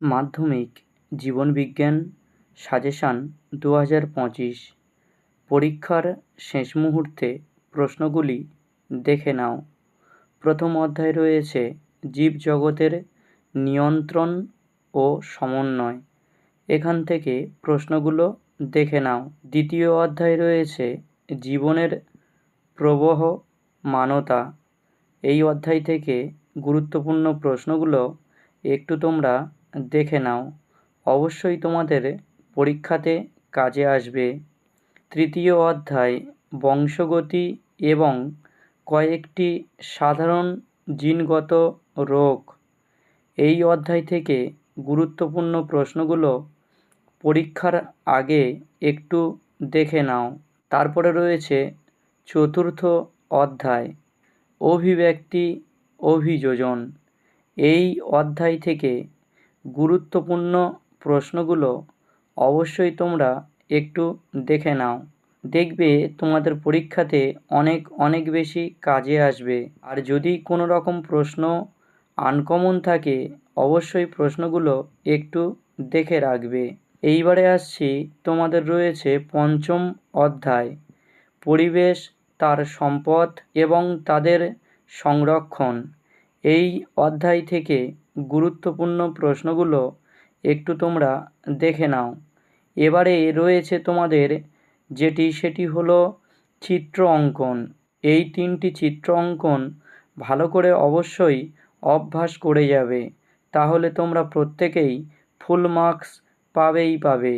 মাধ্যমিক জীবনবিজ্ঞান সাজেশান দু হাজার পঁচিশ। পরীক্ষার শেষ মুহূর্তে প্রশ্নগুলি দেখে নাও। প্রথম অধ্যায় রয়েছে জীবজগতের নিয়ন্ত্রণ ও সমন্বয়। এখান থেকে প্রশ্নগুলো দেখে নাও। দ্বিতীয় অধ্যায় রয়েছে জীবনের প্রবহ মানতা। এই অধ্যায় থেকে গুরুত্বপূর্ণ প্রশ্নগুলো একটু তোমরা দেখে নাও। অবশ্যই তোমাদের পরীক্ষাতে কাজে আসবে। তৃতীয় অধ্যায়, বংশগতি এবং কয়েকটি সাধারণ জিনগত রোগ। এই অধ্যায় থেকে গুরুত্বপূর্ণ প্রশ্নগুলো পরীক্ষার আগে একটু দেখে নাও। তারপরে রয়েছে চতুর্থ অধ্যায়, অভিব্যক্তি, অভিযোজন। এই অধ্যায় থেকে গুরুত্বপূর্ণ প্রশ্নগুলো অবশ্যই তোমরা একটু দেখে নাও। দেখবে তোমাদের পরীক্ষাতে অনেক অনেক বেশি কাজে আসবে। আর যদি কোনো রকম প্রশ্ন আনকমন থাকে, অবশ্যই প্রশ্নগুলো একটু দেখে রাখবে। এইবারে আসছি, তোমাদের রয়েছে পঞ্চম অধ্যায়। পরিবেশ, তার সম্পদ এবং তাদের সংরক্ষণ। এই অধ্যায় থেকে গুরুত্বপূর্ণ প্রশ্নগুলো একটু তোমরা দেখে নাও। এবারে রয়েছে তোমাদের যেটি, সেটি হলো চিত্র অঙ্কন। এই তিনটি চিত্র অঙ্কন ভালো করে অবশ্যই অভ্যাস করে যাবে। তাহলে তোমরা প্রত্যেকেই ফুল মার্কস পাবেই পাবে।